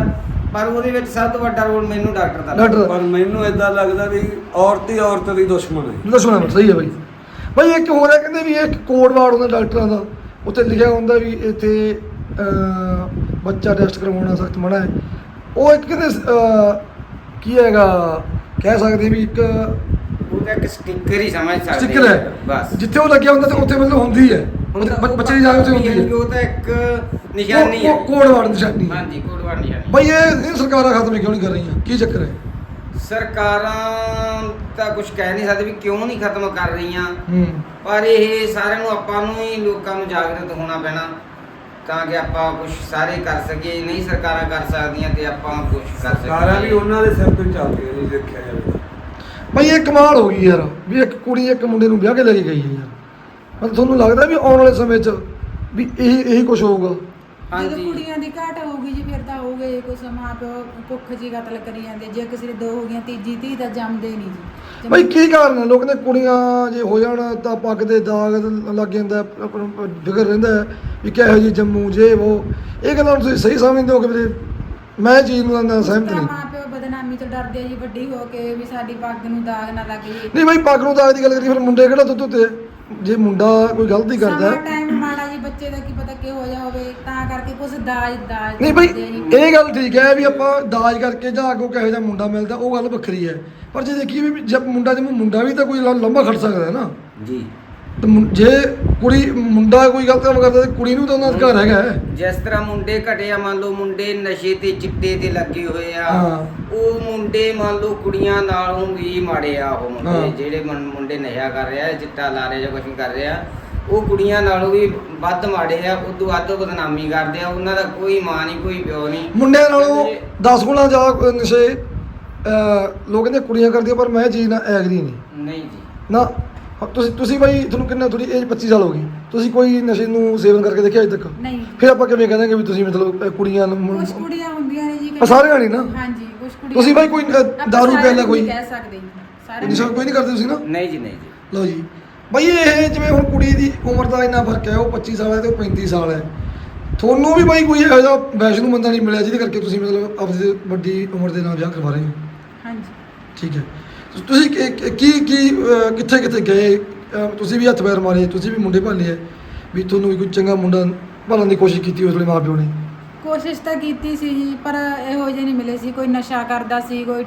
ਪਰ ਉਹਦੇ ਵਿੱਚ ਸਭ ਤੋਂ ਵੱਡਾ ਰੋਲ ਮੈਨੂੰ ਡਾਕਟਰ ਦਾ ਲੱਗਦਾ। ਡਾਕਟਰ ਪਰ ਮੈਨੂੰ ਇਦਾਂ ਲੱਗਦਾ ਵੀ ਔਰਤ ਹੀ ਔਰਤ ਦੀ ਦੁਸ਼ਮਣ ਹੈ। ਦੱਸਣਾ ਮੈਂ ਸਹੀ ਹੈ ਬਾਈ। ਬਾਈ ਇੱਕ ਹੋਰ ਹੈ ਕਹਿੰਦੇ ਵੀ ਇਹ ਇੱਕ ਕੋਡ ਵਾਰਡ ਹੁੰਦਾ ਡਾਕਟਰਾਂ ਦਾ। ਉੱਤੇ ਲਿਖਿਆ ਹੁੰਦਾ ਵੀ ਇੱਥੇ ਅਹ, ਬੱਚਾ ਟੈਸਟ ਕਰਵਾਉਣਾ ਸਖਤ ਮਨਾ ਹੈ। ਉਹ ਇੱਕ ਕਹਿੰਦੇ ਅਹ, ਕੀ ਹੈਗਾ ਕਹਿ ਸਕਦੇ ਵੀ ਇੱਕ ਉਹ ਤਾਂ ਇੱਕ ਸਟicker ਹੀ ਸਮਝ ਸਕਦੇ ਸਟicker ਹੈ। ਬਸ। ਜਿੱਥੇ ਉਹ ਲੱਗਿਆ ਹੁੰਦਾ ਤੇ ਉੱਥੇ ਮਤਲਬ ਹੁੰਦੀ ਹੈ। ਬੱਚ- ਬੱਚੇ ਦੀ ਜਾਗ ਉੱਥੇ ਹੁੰਦੀ ਹੈ? ਉਹ ਤਾਂ ਇੱਕ ਨਿਸ਼ਾਨੀ ਹੈ। ਵਾਰਡ ਨਿਸ਼ਾਨੀ ਹਾਂਜੀ ਕੋਡਵਾਰ ਨਿਸ਼ਾਨੀ ਬਾਈ ਇਹ ਇਹ ਸਰਕਾਰਾਂ ਖਤਮ ਕਿਉਂ ਨਹੀਂ ਕਰ ਰਹੀਆਂ? ਕੀ ਚੱਕਰ ਹੈ? ਸਰਕਾਰਾਂ ਤਾਂ ਕੁਝ ਕਹਿ ਨਹੀਂ ਸਕਦੇ ਵੀ ਕਿਉਂ ਨਹੀਂ ਖਤਮ ਕਰ ਰਹੀਆਂ। ਹੂੰ। ਪਰ ਇਹ ਸਾਰਿਆਂ ਨੂੰ ਆਪਾਂ ਨੂੰ ਹੀ ਲੋਕਾਂ ਨੂੰ ਜਾਗਰੂਕ ਹੋਣਾ ਪੈਣਾ। ਤਾਂ ਕਿ ਆਪਾਂ ਕੁਝ ਸਾਰੇ ਕਰ ਸਕੀਏ ਨਹੀਂ ਸਰਕਾਰਾਂ ਕਰ ਸਕਦੀਆਂ ਤੇ ਆਪਾਂ ਕੁਝ ਕਰ ਸਕੀਏ। ਸਾਰਾ ਵੀ ਉਹਨਾਂ ਦੇ ਸਿਰ ਤੋਂ ਚੱਲਦੀਆਂ ਨਹੀਂ ਦੇਖਿਆ ਜਾਵੇ ਭਾਈ ਇਹ ਕਮਾਲ ਹੋ ਗਈ ਯਾਰ ਵੀ ਇੱਕ ਕੁੜੀ ਇੱਕ ਮੁੰਡੇ ਨੂੰ ਵਿਆਹ ਕੇ ਲੈ ਕੇ ਗਈ ਹੈ ਯਾਰ। ਮਤਲਬ ਤੁਹਾਨੂੰ ਲੱਗਦਾ ਵੀ ਆਉਣ ਵਾਲੇ ਸਮੇਂ 'ਚ ਵੀ ਇਹੀ ਇਹੀ ਕੁਝ ਹੋਊਗਾ? ਜਦੋਂ ਹਾਂਜੀ। ਕੁੜੀਆਂ ਦੀ ਘਾਟ ਹੋਊਗੀ ਜੀ ਫਿਰ ਤਾਂ ਹੋਊਗਾ ਹੀ ਕੁਛ ਮਾਂ ਪਿਓ ਭੁੱਖ ਜੀ ਕਤਲ ਕਰੀ ਜਾਂਦੇ ਜੇ ਕਿਸੇ ਦੇ ਦੋ ਹੋ ਗਈਆਂ ਤੀਜੀ ਧੀ ਤਾਂ ਜੰਮਦੇ ਨਹੀਂ ਜੀ। ਭਾਈ ਕੀ ਕਾਰਨ ਹੈ ਲੋਕ ਨੇ ਕੁੜੀਆਂ ਜੇ ਹੋ ਜਾਣ ਤਾਂ ਪੱਗ ਦੇ ਦਾਗ ਲੱਗ ਜਾਂਦਾ ਫਿਕਰ ਰਹਿੰਦਾ ਹੈ ਵੀ ਕਿਹੋ ਜੀ ਜੰਮੂ ਜੇ ਉਹ ਇਹ ਗੱਲਾਂ ਨੂੰ ਤੁਸੀਂ ਸਹੀ ਸਮਝਦੇ ਹੋ ਕਿ ਵੀਰੇ ਮੈਂ ਇਹ ਚੀਜ਼ ਨੂੰ ਨਾ ਸਹਿਮਤ ਨਹੀਂ। ਮਾਂ ਪਿਓ ਬਦਨਾਮੀ ਤੋਂ ਡਰਦੇ ਆ ਜੀ ਵੱਡੀ ਹੋ ਕੇ ਵੀ ਸਾਡੀ ਪੱਗ ਨੂੰ ਦਾਗ ਨਾ ਲੱਗ ਜੇ। ਨਹੀਂ ਭਾਈ ਪੱਗ ਨੂੰ ਦਾਗ ਦੀ ਗੱਲ ਕਰੀ ਫਿਰ ਮੁੰਡੇ ਕਿਹੜਾ ਦੁੱਧ ਉੱਤੇ ਜੇ ਮੁੰਡਾ ਕੋਈ ਗਲਤੀ ਕਰਦਾ ਸਮਾਂ ਹੈ। ਟਾਈਮ ਮਾੜਾ ਜੀ ਬੱਚੇ ਦਾ ਕੀ ਪਤਾ ਕਿ ਹੋ ਜਾ ਹੋਵੇ ਤਾਂ ਕਰਕੇ ਕੁਛ ਦਾਜ ਦਾਜ ਨਹੀਂ ਦਿੰਦੇ ਜੀ। ਇਹ ਗੱਲ ਠੀਕ ਹੈ ਵੀ ਆਪਾਂ ਦਾਜ ਕਰਕੇ ਜਾਂ ਅੱਗੋਂ ਕਿਹੋ ਜਿਹਾ ਮੁੰਡਾ ਮਿਲਦਾ ਉਹ ਗੱਲ ਵੱਖਰੀ ਹੈ। ਪਰ ਜੇ ਦੇਖੀਏ ਵੀ ਜਦ ਮੁੰਡਾ ਜਿਵੇਂ ਮੁੰਡਾ ਵੀ ਤਾਂ ਕੋਈ ਲ- ਲੰਬਾ ਖੜ ਸਕਦਾ ਹੈ ਨਾ। ਜੀ। ਤੇ ਮੁੰ- ਜੇ ਕੁੜੀ ਮੁੰਡਾ ਕੋਈ ਗਲਤ ਕੰਮ ਕਰਦਾ ਤੇ ਕੁੜੀ ਨੂੰ ਤਾਂ ਉਹਨਾਂ ਦਾ ਅਧਿਕਾਰ ਹੈਗਾ ਹੈ। ਜਿਸ ਤਰ੍ਹਾਂ ਮੁੰਡੇ ਘਟਿਆ ਮੰਨ ਲਓ ਮੁੰਡੇ ਨਸ਼ੇ ਤੇ ਚਿੱਟੇ ਤੇ ਲੱਗੇ ਹੋਏ ਆ ਹਾਂ। ਉਹ ਮੁੰਡੇ ਮੰਨ ਲਓ ਕੁੜੀਆਂ ਨਾਲੋਂ ਵੀ ਮਾੜੇ ਆ ਉਹ ਹਾਂ। ਮੁੰਡੇ ਜਿਹੜੇ ਮੁੰ- ਮੁੰਡੇ ਨਸ਼ਾ ਕਰ ਰਿਹਾ ਚਿੱਟਾ ਲਾ ਰਿਹਾ ਜਾਂ ਕੁਝ ਕਰ ਰਿਹਾ ਉਹ ਕੁੜੀਆਂ ਨਾਲੋਂ ਵੀ ਵੱਧ ਮਾੜੇ ਆ ਉਦੋਂ ਵੱਧ ਬਦਨਾਮੀ ਕਰਦੇ ਆ ਉਹਨਾਂ ਦਾ ਕੋਈ ਮਾਂ ਨਹੀਂ ਕੋਈ ਪਿਓ ਨਹੀਂ ਮੁੰਡਿਆਂ ਨਾਲੋਂ ਕਹਿੰਦੇ 10 ਗੁਣਾ ਜ਼ਿਆਦਾ ਨਸ਼ੇ ਅਹ, ਲੋਕ ਕਹਿੰਦੇ ਕੁੜੀਆਂ ਕਰਦੀਆਂ ਪਰ ਮੈਂ ਇਹ ਚੀਜ਼ ਨਾਲ ਐਗਰੀ ਨਹੀਂ ਨਹੀਂ ਜੀ ਨਾ ਤੁਸੀਂ ਤੁਸੀਂ ਬਾਈ ਤੁਹਾਨੂੰ ਕਿੰਨਾ ਤੁਹਾਡੀ ਏਜ 25 ਸਾਲ ਹੋ ਗਈ। ਤੁਸੀਂ ਕੋਈ ਨਸ਼ੇ ਨੂੰ ਸੇਵਨ ਕਰਕੇ ਦੇਖਿਆ ਅਜੇ ਤੱਕ? ਨਹੀਂ। ਫਿਰ ਆਪਾਂ ਕਿਵੇਂ ਕਹਿੰਦੇ ਵੀ ਤੁਸੀਂ ਮਤਲਬ ਅਹ, ਕੁੜੀਆਂ ਨੂੰ ਮੁੰ- ਕੁਝ ਕੁੜੀਆਂ ਹੁੰਦੀਆਂ ਨੇ ਜੀ ਆ, ਸਾਰਿਆਂ ਨਹੀਂ ਨਾ? ਹਾਂਜੀ ਕੁਝ ਕੁੜੀਆਂ ਤੁਸੀਂ ਬਾਈ ਕੋਈ, ਅ, ਆਪਾਂ ਦਾਰੂ ਸਾਰਿਆਂ ਪਿਆਲਾ ਨੂੰ ਕੋਈ? ਨਹੀਂ ਕਹਿ ਸਕਦੇ ਜੀ ਸਾਰੇ ਨਸ਼ਾ ਕੋਈ ਨਹੀਂ ਕਰਦੇ ਤੁਸੀਂ ਨਾ? ਨਹੀਂ ਜੀ ਨਹੀਂ ਜੀ। ਲਓ ਜੀ। ਬਈ ਇਹ ਜਿਵੇਂ ਹੁਣ ਕੁੜੀ ਦੀ ਉਮਰ ਦਾ ਇੰਨਾ ਫ਼ਰਕ ਹੈ ਉਹ 25 ਸਾਲ ਹੈ ਤੇ ਉਹ 35 ਸਾਲ ਹੈ। ਤੁਹਾਨੂੰ ਵੀ ਬਾਈ ਕੋਈ ਇਹੋ ਜਿਹਾ ਵੈਸ਼ਨੂੰ ਬੰਦਾ ਨਹੀਂ ਮਿਲਿਆ ਜਿਹਦੇ ਕਰਕੇ ਤੁਸੀਂ ਮਤਲਬ ਆਪਣੀ ਵੱਡੀ ਉਮਰ ਦੇ ਨਾਲ ਵਿਆਹ ਕਰਵਾ ਰਹੇ ਹੋ? ਹਾਂਜੀ। ਠੀਕ ਹੈ। ਤੁਸੀਂ ਕੀ ਕੀ ਕੀ ਅਹ, ਕਿੱਥੇ ਕਿੱਥੇ ਗਏ? ਅਹ, ਤੁਸੀਂ ਵੀ ਹੱਥ ਪੈਰ ਮਾਰੇ ਤੁਸੀਂ ਵੀ ਮੁੰਡੇ ਭਾਲੇ ਆ ਵੀ ਤੁਹਾਨੂੰ ਵੀ ਕੋਈ ਚੰਗਾ ਮੁੰਡਾ ਭਾਲਣ ਦੀ ਕੋਸ਼ਿਸ਼ ਕੀਤੀ ਉਸ ਵੇਲੇ ਮਾਪਿਓ ਨੇ? ਕੋਸ਼ਿਸ਼ ਤਾਂ ਕੀਤੀ ਸੀ ਜੀ ਪਰ ਇਹੋ ਜਿਹੇ ਨਹੀਂ ਮਿਲੇ ਸੀ। ਕੋਈ ਨਸ਼ਾ ਕਰਦਾ ਸੀ ਕੋਈ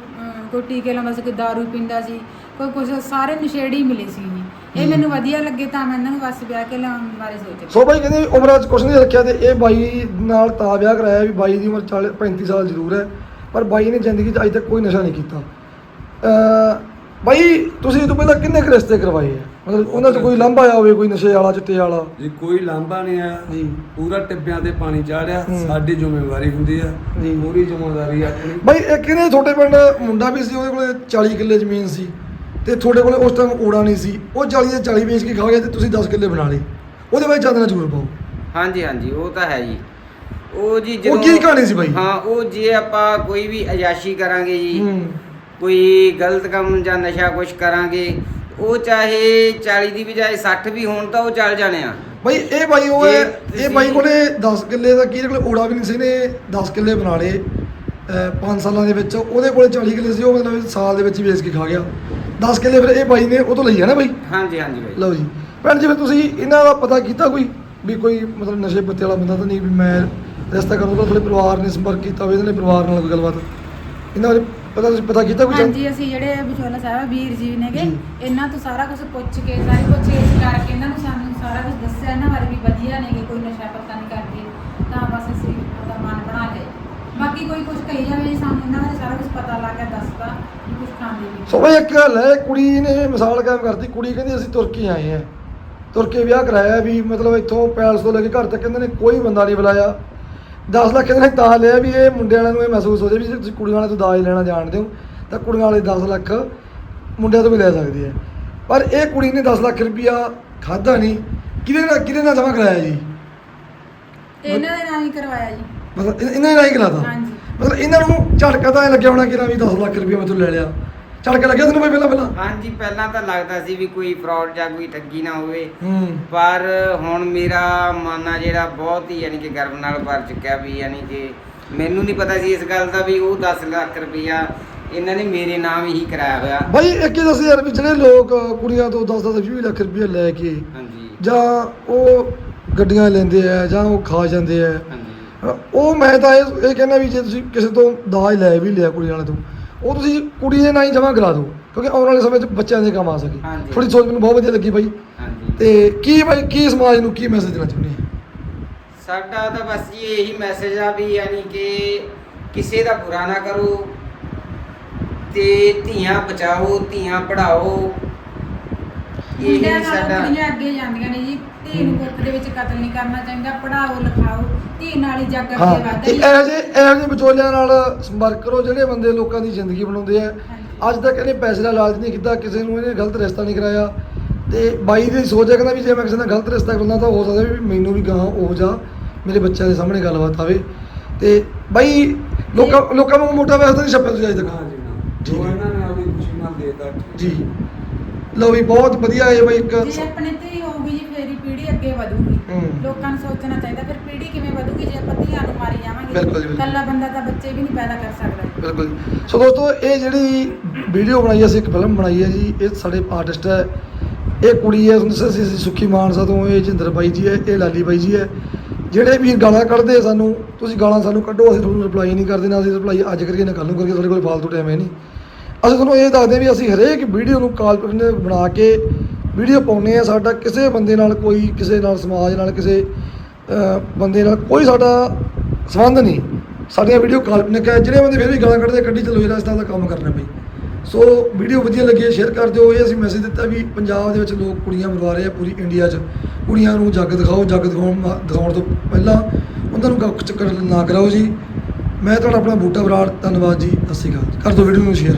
ਕੋਈ ਟੀਕੇ ਲਾਉਂਦਾ ਸੀ ਕੋਈ दारू ਪੀਂਦਾ ਸੀ ਕੋਈ ਕੁਝ ਸਾਰੇ ਨਸ਼ੇੜੀ ਮਿਲੇ ਸੀ ਜੀ। ਇਹ ਮੈਨੂੰ ਵਧੀਆ ਲੱਗੇ ਤਾਂ ਮੈਂ ਇਹਨਾਂ ਨੂੰ ਬਸ ਵਿਆਹ ਕੇ ਲਾਉਣ ਬਾਰੇ ਸੋਚਿਆ। ਸੋ ਬਾਈ ਕਹਿੰਦੇ ਉਮਰਾਂ 'ਚ ਕੁਛ ਨਹੀਂ ਰੱਖਿਆ ਤੇ ਇਹ ਬਾਈ ਨਾਲ ਤਾਂ ਵਿਆਹ ਕਰਾਇਆ ਵੀ ਬਾਈ ਦੀ ਉਮਰ 40 35 ਸਾਲ ਜ਼ਰੂਰ ਹੈ ਪਰ ਬਾਈ ਨੇ ਜ਼ਿੰਦਗੀ 'ਚ ਅਜੇ ਤੱਕ ਕੋਈ ਨਸ਼ਾ ਨਹੀਂ ਕੀਤਾ। ਬਾਈ ਤੁਸੀਂ ਇਹ ਤੋਂ ਪਹਿਲਾਂ ਕਿੰਨੇ ਕੁ ਰਿਸ਼ਤੇ ਕਰਵਾਏ ਆ? ਮਤਲਬ ਉਹਨਾਂ 'ਚ ਕੋਈ ਲਾਂਭਾ ਆਇਆ ਹੋਵੇ ਕੋਈ ਨਸ਼ੇ ਵਾਲਾ ਚਿੱਟੇ ਵਾਲਾ? ਜੀ ਕੋਈ ਲਾਂਭਾ ਨਹੀਂ ਆਇਆ ਜੀ। ਪੂਰਾ ਟਿੱਬਿਆਂ ਤੇ ਪਾਣੀ ਚਾੜਿਆ। ਸਾਡੀ ਜ਼ਿੰਮੇਵਾਰੀ ਹੁੰਦੀ ਆ। ਜੀ। ਪੂਰੀ ਜ਼ਿੰਮੇਵਾਰੀ ਆਪਣੀ। ਬਾਈ ਇੱਕ ਇਹਨੇ ਤੁਹਾਡੇ ਪਿੰਡ ਮੁੰਡਾ ਵੀ ਸੀ ਉਹਦੇ ਕੋਲੇ 40 ਕਿੱਲੇ ਜ਼ਮੀਨ ਸੀ। ਤੇ ਤੁਹਾਡੇ ਕੋਲੇ ਉਸ ਟਾਈਮ ਓੜਾ ਨਹੀਂ ਸੀ। ਉਹ 40 ਦੇ 40 ਵੇਚ ਕੇ ਖਾ ਗਿਆ ਤੇ ਤੁਸੀਂ 10 ਕਿੱਲੇ ਬਣਾ ਲਏ। ਉਹਦੇ ਬਾਰੇ ਚਾਦਨਾ ਜ਼ਰੂਰ ਪਾਓ। ਹਾਂਜੀ ਹਾਂਜੀ ਉਹ ਤਾਂ ਹੈ ਜੀ। ਉਹ ਜੀ ਉਹ ਕੀ ਕਹਾਣੀ ਸੀ ਬਾਈ? ਹਾਂ ਉਹ ਜੇ ਆਪਾਂ ਕੋਈ ਵੀ ਅਯਾਸ਼ੀ ਕਰਾਂਗੇ ਜੀ ਹੂੰ। ਕੋਈ ਗਲਤ ਕੰਮ ਜਾਂ ਨਸ਼ਾ ਕੁਛ ਕਰਾਂਗੇ ਉਹ ਚਾਹੇ 40 ਦੀ ਬਜਾਏ 60 ਵੀ ਹੋਣ ਤਾਂ ਉਹ ਚੱਲ ਜਾਣੇ ਆ। ਬਾਈ ਇਹ ਬਾਈ ਉਹ ਹੈ ਇਹ ਬਾਈ ਕੋਲੇ 10 ਕਿੱਲੇ ਦਾ ਕੀ ਇਹਦੇ ਕੋਲੇ ਓੜਾ ਵੀ ਨਹੀਂ ਸੀ ਨੇ 10 ਕਿੱਲੇ ਬਣਾ ਲਏ 5 ਸਾਲਾਂ ਦੇ ਵਿੱਚ ਉਹਦੇ ਕੋਲੇ 40 ਕਿੱਲੇ ਸੀ ਉਹ ਮਤਲਬ ਸਾਲ ਦੇ ਵਿੱਚ ਹੀ ਵੇਚ ਕੇ ਖਾ ਗਿਆ। 10 ਕਿੱਲੇ ਫਿਰ ਇਹ ਬਾਈ ਨੇ ਉਹ ਤੋਂ ਲਈ ਹੈ ਨਾ ਬਾਈ? ਹਾਂਜੀ ਹਾਂਜੀ ਬਾਈ। ਲਓ ਜੀ। ਭੈਣ ਜੀ ਫਿਰ ਤੁਸੀਂ ਇਹਨਾਂ ਦਾ ਪਤਾ ਕੀਤਾ ਕੋਈ ਵੀ ਕੋਈ ਮਤਲਬ ਨਸ਼ੇ ਪੱਤੇ ਵਾਲਾ ਬੰਦਾ ਤਾਂ ਨਹੀਂ ਵੀ ਮੈਂ ਰਸਤਾ ਕਰੂੰਗਾ ਤੁਹਾਡੇ ਪਰਿਵਾਰ ਨੇ ਸੰਪਰਕ ਕੀਤਾ ਹੋਵੇ ਇਹਦੇ ਨਾਲ ਪਰਿਵਾਰ ਨਾਲ ਕੋਈ ਗੱਲਬਾਤ? ਇਹਨਾਂ ਬਾਰੇ ਪਤਾ ਤੁਸੀਂ ਪਤਾ ਕੀਤਾ ਕੋਈ ਹਾਂਜੀ ਅਸੀਂ ਜਿਹੜੇ ਵਿਚੋਲਾ ਸਾਹਿਬ ਵੀਰ ਜੀ ਨੇਗੇ ਜੀ। ਇਹਨਾਂ ਤੋਂ ਸਾਰਾ ਕੁਝ ਪੁੱਛ ਕੇ ਸਾਰੀ ਪੁੱਛ ਕੇ ਕਰਕੇ ਇਹਨਾਂ ਨੂੰ ਸਾਨੂੰ ਸਾਰਾ ਕੁਝ ਦੱਸਿਆ ਇਹਨਾਂ ਬਾਰੇ ਵੀ ਵਧੀਆ ਨੇਗੇ ਕੋਈ ਨਸ਼ਾ ਪੱਤਾ ਨਹੀਂ ਕਰਦੇ। ਤਾਂ ਬਸ ਅਸੀਂ ਉਹਦਾ ਮਨ ਬਣਾ ਲਏ। ਬਾਕੀ ਕੋਈ ਕੁਝ ਕਹੀ ਜਾਵੇ ਜੀ ਸਾਨੂੰ ਇਹਨਾਂ ਬਾਰੇ ਸਾਰਾ ਕੁਝ ਪਤਾ ਲੱਗ ਗਿਆ ਦੱਸਦਾ ਵੀ ਕੁਝ ਖਾਂਦੇ ਵੀ। ਸੋ ਬਈ ਇੱਕ ਗੱਲ ਹੈ ਕੁੜੀ ਨੇ ਮਿਸਾਲ ਕਾਇਮ ਕਰਤੀ ਕੁੜੀ ਕਹਿੰਦੀ ਅਸੀਂ ਤੁਰ ਕੇ ਆਏ ਆ ਤੁਰ ਕੇ ਵਿਆਹ ਕਰਾਇਆ ਵੀ ਮਤਲਬ ਇੱਥੋਂ ਪੈਲਸ ਤੋਂ ਲੈ ਕੇ ਘਰ ਤੱਕ ਕਹਿੰਦੇ ਨੇ ਕੋਈ ਬੰਦਾ ਨਹੀਂ ਬੁਲਾਇਆ। 10 ਲੱਖ ਇਹਨਾਂ ਨੇ ਤਾਂ ਲਿਆ ਵੀ ਇਹ ਮੁੰਡੇ ਵਾਲਿਆਂ ਨੂੰ ਇਹ ਮਹਿਸੂਸ ਹੋ ਜਾਵੇ ਵੀ ਜੇ ਤੁਸੀਂ ਕੁੜੀਆਂ ਵਾਲੇ ਤੋਂ ਦਾਜ ਲੈਣਾ ਜਾਣਦੇ ਹੋ ਤਾਂ ਕੁੜੀਆਂ ਵਾਲੇ 10 ਲੱਖ ਮੁੰਡਿਆਂ ਤੋਂ ਵੀ ਲੈ ਸਕਦੇ ਆ ਪਰ ਇਹ ਕੁੜੀ ਨੇ 10 ਲੱਖ ਰੁਪਇਆ ਖਾਦਾ ਨਹੀਂ ਕਿਹਦੇ ਨਾਲ ਕਿਹਦੇ ਨਾਲ ਜਮ੍ਹਾਂ ਕਰਾਇਆ ਜੀ? ਇਹਨਾਂ ਦੇ ਨਾਲ ਹੀ ਕਰਵਾਇਆ ਜੀ। ਮਤਲਬ ਇਹ- ਇਹਨਾਂ ਨੇ ਨਹੀਂ ਕਰਾਤਾ? ਹਾਂਜੀ। ਮਤਲਬ ਇਹਨਾਂ ਨੂੰ ਝਟਕਾ ਤਾਂ ਐਂ ਲੱਗਿਆ ਹੋਣਾ ਕਿ ਨਾ ਵੀ 10 ਲੱਖ ਰੁਪਇਆ ਮੈਂ ਤੋਂ ਲੈ ਲਿਆ। ਝਟਕਾ ਲੱਗਿਆ ਤੁਹਾਨੂੰ ਬਈ ਪਹਿਲਾਂ ਪਹਿਲਾਂ? ਹਾਂਜੀ ਪਹਿਲਾਂ ਤਾਂ ਲੱਗਦਾ ਸੀ ਵੀ ਕੋਈ ਫਰਾਡ ਜਾਂ ਕੋਈ ਠੱਗੀ ਨਾ ਹੋਵੇ। ਹੂੰ। ਪਰ ਹੁਣ ਮੇਰਾ ਮਨ ਆ ਜਿਹੜਾ ਬਹੁਤ ਹੀ ਯਾਨੀ ਕਿ ਗਰਵ ਨਾਲ ਭਰ ਚੁੱਕਿਆ ਵੀ ਯਾਨੀ ਕਿ ਮੈਨੂੰ ਨਹੀਂ ਪਤਾ ਸੀ ਇਸ ਗੱਲ ਦਾ ਵੀ ਉਹ 10 ਲੱਖ ਰੁਪਈਆ ਇਹਨਾਂ ਨੇ ਮੇਰੇ ਨਾਮ ਹੀ ਕਰਾਇਆ ਹੋਇਆ। ਬਾਈ ਇੱਕ ਹੀ ਦੱਸ ਯਾਰ ਵੀ ਜਿਹੜੇ ਲੋਕ ਕੁੜੀਆਂ ਤੋਂ 10-10 20 ਲੱਖ ਰੁਪਏ ਲੈ ਕੇ ਹਾਂਜੀ। ਜਾਂ ਉਹ ਗੱਡੀਆਂ ਲੈਂਦੇ ਆ ਜਾਂ ਉਹ ਖਾ ਜਾਂਦੇ ਆ ਹਾਂਜੀ। ਉਹ ਮੈਂ ਤਾਂ ਇਹ ਇਹ ਕਹਿੰਦਾ ਵੀ ਜੇ ਤੁਸੀਂ ਕਿਸੇ ਤੋਂ ਦਾਜ ਲੈ ਵੀ ਲਿਆ ਕੁੜੀ ਵਾਲੇ ਤੋਂ ਉਹ ਤੁਸੀਂ ਕੁੜੀ ਦੇ ਨਾਂ ਹੀ ਜਮ੍ਹਾਂ ਕਰਾ ਦਿਓ ਕਿਉਂਕਿ ਆਉਣ ਵਾਲੇ ਸਮੇਂ 'ਚ ਬੱਚਿਆਂ ਦੇ ਕੰਮ ਆ ਸਕੇ। ਹਾਂਜੀ। ਥੋੜੀ ਸੋਚ ਮੈਨੂੰ ਬਹੁਤ ਵਧੀਆ ਲੱਗੀ ਬਾਈ। ਹਾਂਜੀ। ਤੇ ਕੀ ਬਾਈ ਕੀ ਸਮਾਜ ਨੂੰ ਕੀ ਮੈਸੇਜ ਦੇਣਾ ਚਾਹੁੰਦੇ ਆ ਸਾਡਾ ਤਾਂ ਬਸ ਜੀ ਇਹੀ ਮੈਸੇਜ ਆ ਵੀ ਯਾਨੀ ਕਿ ਕਿਸੇ ਦਾ ਬੁਰਾ ਨਾ ਕਰੋ ਤੇ ਧੀਆਂ ਬਚਾਓ ਧੀਆਂ ਪੜਾਓ ਇਹੀ ਮੁੰਡਿਆਂ ਨਾਲ ਸਾਡਾ ਕੁੜੀਆਂ ਅੱਗੇ ਜਾਂਦੀਆਂ ਨੇ ਜੀ ਧੀ ਨੂੰ ਕੁੱਖ ਦੇ ਵਿੱਚ ਕਤਲ ਨਹੀਂ ਕਰਨਾ ਚਾਹੀਦਾ ਪੜਾਓ ਲਿਖਾਓ ਧੀ ਨਾਲ ਹੀ ਜੱਗ ਹਾਂ ਅੱਗੇ ਤੇ ਵਧਦਾ ਇਹੋ ਜਿਹੇ ਇਹੋ ਜਿਹੇ ਵਿਚੋਲਿਆਂ ਨਾਲ ਸੰਪਰਕ ਕਰੋ ਜਿਹੜੇ ਬੰਦੇ ਲੋਕਾਂ ਦੀ ਜ਼ਿੰਦਗੀ ਬਣਾਉਂਦੇ ਆ। ਅੱਜ ਤੱਕ ਇਹਨੇ ਪੈਸੇ ਦਾ ਲਾਲਚ ਨਹੀਂ ਕੀਤਾ ਕਿਸੇ ਨੂੰ ਇਹਨੇ ਗਲਤ ਰਿਸ਼ਤਾ ਨਹੀਂ ਕਰਾਇਆ। ਤੇ ਬਾਈ ਦੀ ਸੋਚ ਹੈ ਕਹਿੰਦਾ ਵੀ ਜੇ ਮੈਂ ਕਿਸੇ ਨਾਲ ਗਲਤ ਰਿਸ਼ਤਾ ਕਰਾਉਂਦਾ ਤਾਂ ਹੋ ਸਕਦਾ ਵੀ ਮੈਨੂੰ ਵੀ ਗਾਂ ਉਹ ਜਾ ਮੇਰੇ ਬੱਚਿਆਂ ਦੇ ਸਾਹਮਣੇ ਗੱਲਬਾਤ ਆਵੇ। ਤੇ ਬਾਈ ਲੋਕਾਂ ਲੋਕਾਂ ਨੂੰ ਮੋਟਾ ਵੈਸੇ ਤਾਂ ਨਹੀਂ ਛੱਪਿਆ ਤੁਸੀਂ ਅਜੇ ਨਾ ਤੱਕ ਜੀ ਨਾ ਠੀਕ ਜੋ ਹੈ। ਇਹਨਾਂ ਨੇ ਆਪਣੀ ਖੁਸ਼ੀ ਨਾਲ ਦੇਤਾ। ਜੀ। ਲਓ ਵੀ ਬਹੁਤ ਵਧੀਆ ਹੈ ਬਾਈ ਇੱਕ ਜੇ ਆਪਣੇ ਤੇ ਹੀ ਹੋਊਗੀ ਜੀ ਫੇਰ ਹੀ ਪੀੜ੍ਹੀ ਅੱਗੇ ਵਧੂਗੀ ਹੂੰ। ਲੋਕਾਂ ਨੂੰ ਸੋਚਣਾ ਚਾਹੀਦਾ ਫਿਰ ਪੀੜ੍ਹੀ ਕਿਵੇਂ ਵਧੂਗੀ ਜੇ ਆਪਾਂ ਧੀਆਂ ਨੂੰ ਮਾਰੀ ਜਾਵਾਂਗੇ ਬਿਲਕੁਲ ਜੀ, ਬਿਲਕੁਲ। ਕੱਲਾ ਬੰਦਾ ਤਾਂ ਬੱਚੇ ਵੀ ਨਹੀਂ ਪੈਦਾ ਕਰ ਸਕਦਾ ਬਿਲਕੁਲ ਜੀ। ਸੋ ਦੋਸਤੋ ਇਹ ਜਿਹੜੀ ਵੀਡੀਓ ਬਣਾਈ ਹੈ, ਅਸੀਂ ਇੱਕ ਫਿਲਮ ਬਣਾਈ ਹੈ ਜੀ ਇਹ ਸਾਡੇ ਆਰਟਿਸਟ ਹੈ ਇਹ ਕੁੜੀ ਹੈ ਤੁਹਾਨੂੰ ਦੱਸਿਆ ਸੀ ਅਸੀਂ ਸੁੱਖੀ ਮਾਨਸਾ ਤੋਂ ਇਹ ਜਿੰਦਰ ਬਾਈ ਜੀ ਹੈ ਇਹ ਲਾਲੀ ਬਾਈ ਜੀ ਹੈ ਜਿਹੜੇ ਵੀ ਗਾਲਾਂ ਕੱਢਦੇ ਆ ਸਾਨੂੰ ਤੁਸੀਂ ਗਾਲਾਂ ਸਾਨੂੰ ਕੱਢੋ ਅਸੀਂ ਤੁਹਾਨੂੰ ਰਿਪਲਾਈ ਨਹੀਂ ਕਰਦੇ ਨਾ ਅਸੀਂ ਰਿਪਲਾਈ ਅੱਜ ਕਰੀਏ ਨਾ ਕੱਲ ਨੂੰ ਕਰੀਏ ਸਾਡੇ ਕੋਲ ਫਾਲਤੂ ਟਾਈਮ ਹੈ ਨਹੀਂ ਅਸੀਂ ਤੁਹਾਨੂੰ ਇਹ ਦੱਸਦੇ ਹਾਂ ਵੀ ਅਸੀਂ ਹਰੇਕ ਵੀਡੀਓ ਨੂੰ ਕਾਲਪਨਿਕ ਬਣਾ ਕੇ ਵੀਡੀਓ ਪਾਉਂਦੇ ਆ ਸਾਡਾ ਕਿਸੇ ਬੰਦੇ ਨਾਲ ਕੋਈ, ਕਿਸੇ ਨਾਲ ਸਮਾਜ ਨਾਲ, ਕਿਸੇ ਬੰਦੇ ਨਾਲ ਕੋਈ ਸਾਡਾ ਸੰਬੰਧ ਨਹੀਂ। ਸਾਡੀਆਂ ਵੀਡੀਓ ਕਾਲਪਨਿਕ ਹੈ। ਜਿਹੜੇ ਬੰਦੇ ਫਿਰ ਵੀ ਗਾਲਾਂ ਕੱਢਦੇ ਕੱਢੀ ਚਲੋ ਜਿਹੜਾ ਇਸ ਤਰ੍ਹਾਂ ਦਾ ਕੰਮ ਕਰਨਾ ਬਈ। ਸੋ ਵੀਡੀਓ ਵਧੀਆ ਲੱਗੀ ਸ਼ੇਅਰ ਕਰ ਦਿਓ। ਇਹ ਅਸੀਂ ਮੈਸੇਜ ਦਿੱਤਾ ਵੀ ਪੰਜਾਬ ਦੇ ਵਿੱਚ ਲੋਕ ਕੁੜੀਆਂ ਮਰਵਾ ਰਹੇ ਆ ਪੂਰੀ ਇੰਡੀਆ 'ਚ। ਕੁੜੀਆਂ ਨੂੰ ਜੱਗ ਦਿਖਾਓ, ਜੱਗ ਦਿਖਾਉਣ ਦਿਖਾਉਣ ਤੋਂ ਪਹਿਲਾਂ ਉਹਨਾਂ ਨੂੰ ਗੱਕ ਚੱਕਰ ਨਾ ਕਰਾਓ ਜੀ। ਮੈਂ ਤੁਹਾਡਾ ਆਪਣਾ ਬੂਟਾ ਬਰਾੜ, ਧੰਨਵਾਦ ਜੀ। ਸਤਿ ਸ਼੍ਰੀ ਅਕਾਲ। ਕਰ ਦਿਓ ਵੀਡੀਓ ਨੂੰ ਸ਼ੇਅਰ